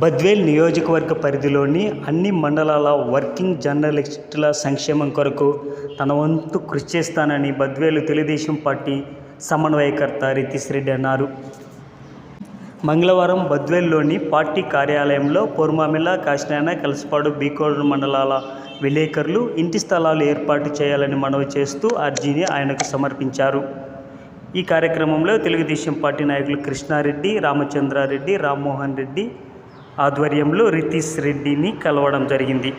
బద్వేల్ నియోజకవర్గ పరిధిలోని అన్ని మండలాల వర్కింగ్ జర్నలిస్టుల సంక్షేమం కొరకు తన వంతు కృషి చేస్తానని బద్వేలు తెలుగుదేశం పార్టీ సమన్వయకర్త రితీష్ రెడ్డి అన్నారు. మంగళవారం బద్వేల్లోని పార్టీ కార్యాలయంలో పొర్మామిల కాశీనాయన కలసపాడు బీకోడు మండలాల విలేకరులు ఇంటి స్థలాలు ఏర్పాటు చేయాలని మనవి చేస్తూ అర్జీని ఆయనకు సమర్పించారు. ఈ కార్యక్రమంలో తెలుగుదేశం పార్టీ నాయకులు కృష్ణారెడ్డి రామచంద్రారెడ్డి రామ్మోహన్ రెడ్డి ఆధ్వర్యంలో రితీష్ రెడ్డిని కలవడం జరిగింది.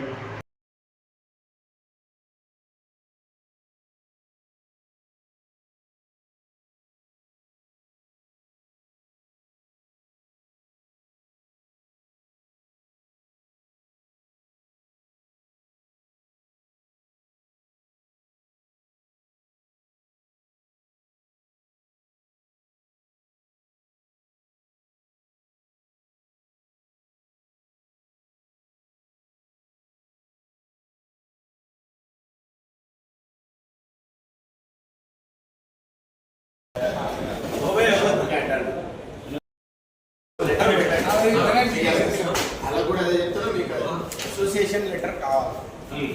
అలా కూడా అదే చెప్తారా మీకు అసోసియేషన్ లెటర్ కావాలి hmm.